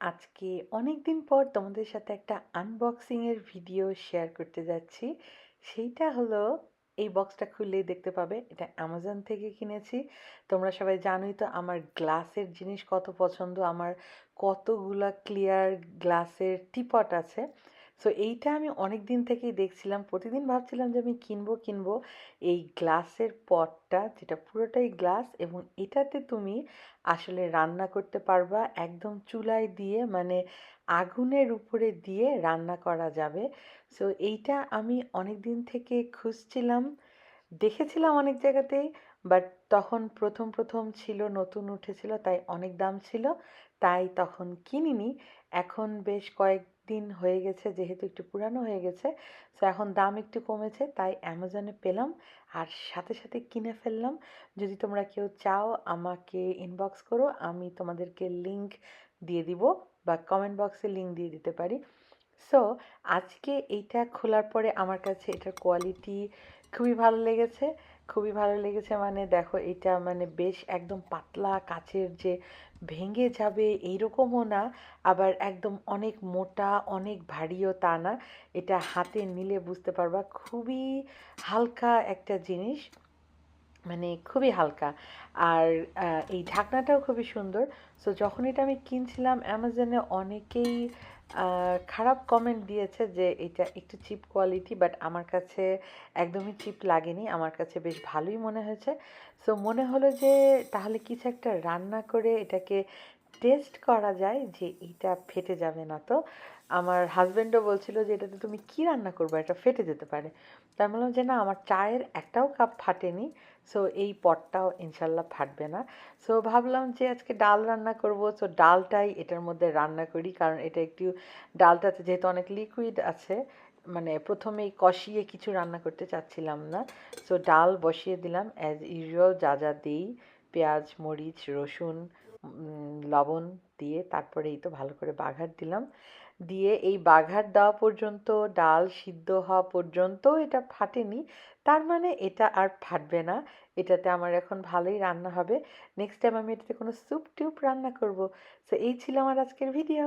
আজকে অনেক দিন পর তোমাদের সাথে একটা আনবক্সিংয়ের ভিডিও শেয়ার করতে যাচ্ছি। সেইটা হলো, এই বক্সটা খুললেই দেখতে পাবে, এটা অ্যামাজন থেকে কিনেছি। তোমরা সবাই জানোই তো আমার গ্লাসের জিনিস কত পছন্দ, আমার কতগুলা ক্লিয়ার গ্লাসের টিপট আছে। সো এইটা আমি অনেক দিন থেকেই দেখছিলাম। প্রতিদিন ভাবছিলাম যে আমি কিনবো কিনবো। এই গ্লাসের পটটা, যেটা পুরোটাই গ্লাস এবং এটাতে তুমি আসলে রান্না করতে পারবা একদম চুলায় দিয়ে মানে আগুনের উপরে দিয়ে রান্না করা যাবে। সো এইটা আমি অনেক দিন থেকে খুঁজছিলাম। দেখেছিলাম অনেক জায়গাতেই বাট তখন প্রথম প্রথম ছিল, নতুন উঠেছিল, তাই অনেক দাম ছিল। তাই তখন কিনিনি। এখন বেশ কয়েকদিন হয়ে গেছে, যেহেতু একটু পুরানো হয়ে গেছে সো এখন দাম একটু কমেছে, তাই অ্যামাজনে পেলাম। আর সাথে সাথে কিনে ফেললাম। যদি তোমরা কেউ চাও, আমাকে ইনবক্স করো, আমি তোমাদেরকে লিংক দিয়ে দিব বা কমেন্ট বক্সে লিংক দিয়ে দিতে পারি। সো আজকে এইটা খোলার পরে আমার কাছে এটার কোয়ালিটি খুবই ভালো লেগেছে। খুবই ভালো লেগেছে মানে দেখো এটা মানে বেশ একদম পাতলা কাচের যে ভেঙে যাবে এইরকমও না, আবার একদম অনেক মোটা, অনেক ভারীও তা না। এটা হাতে নিলে বুঝতে পারবা খুবই হালকা একটা জিনিস। মানে খুবই হালকা। আর এই ঢাকনাটাও খুবই সুন্দর। সো যখন এটা আমি কিনছিলাম অ্যামাজনে অনেকেই খারাপ কমেন্ট দিয়েছে যে এটা একটু চিপ কোয়ালিটি বাট আমার কাছে একদমই চিপ লাগেনি। আমার কাছে বেশ ভালোই মনে হয়েছে। সো মনে হলো যে তাহলে কিছু একটা রান্না করে এটাকে টেস্ট করা যায় যে এটা ফেটে যাবে না তো। আমার হাজব্যান্ডও বলছিল যে, এটাতে তুমি কি রান্না করবে? এটা ফেটে যেতে পারে। তাই বললাম যে, না, আমার চায়ের একটাও কাপ ফাটেনি সো এই পটটাও ইনশাল্লাহ ফাটবে না। সো ভাবলাম যে, আজকে ডাল রান্না করব। সো ডালটাই এটার মধ্যে রান্না করি, কারণ এটা একটু ডালটাতে যেহেতু অনেক লিকুইড আছে মানে প্রথমেই কষিয়ে কিছু রান্না করতে চাচ্ছিলাম না। সো ডাল বসিয়ে দিলাম অ্যাজ ইউজুয়াল যা যা দিই। পেঁয়াজ, মরিচ, রসুন লবণ দিয়ে তারপরে তো ভালো করে বাঘার দিলাম। দিয়ে এই বাঘার দেওয়া পর্যন্ত, ডাল সিদ্ধ হওয়া পর্যন্ত এটা ফাটেনি। তার মানে এটা আর ফাটবে না। এটাতে আমার এখন ভালোই রান্না হবে। নেক্সট টাইম আমি এটাতে কোনো স্যুপ টিউব রান্না করব। তো এই ছিল আমার আজকের ভিডিও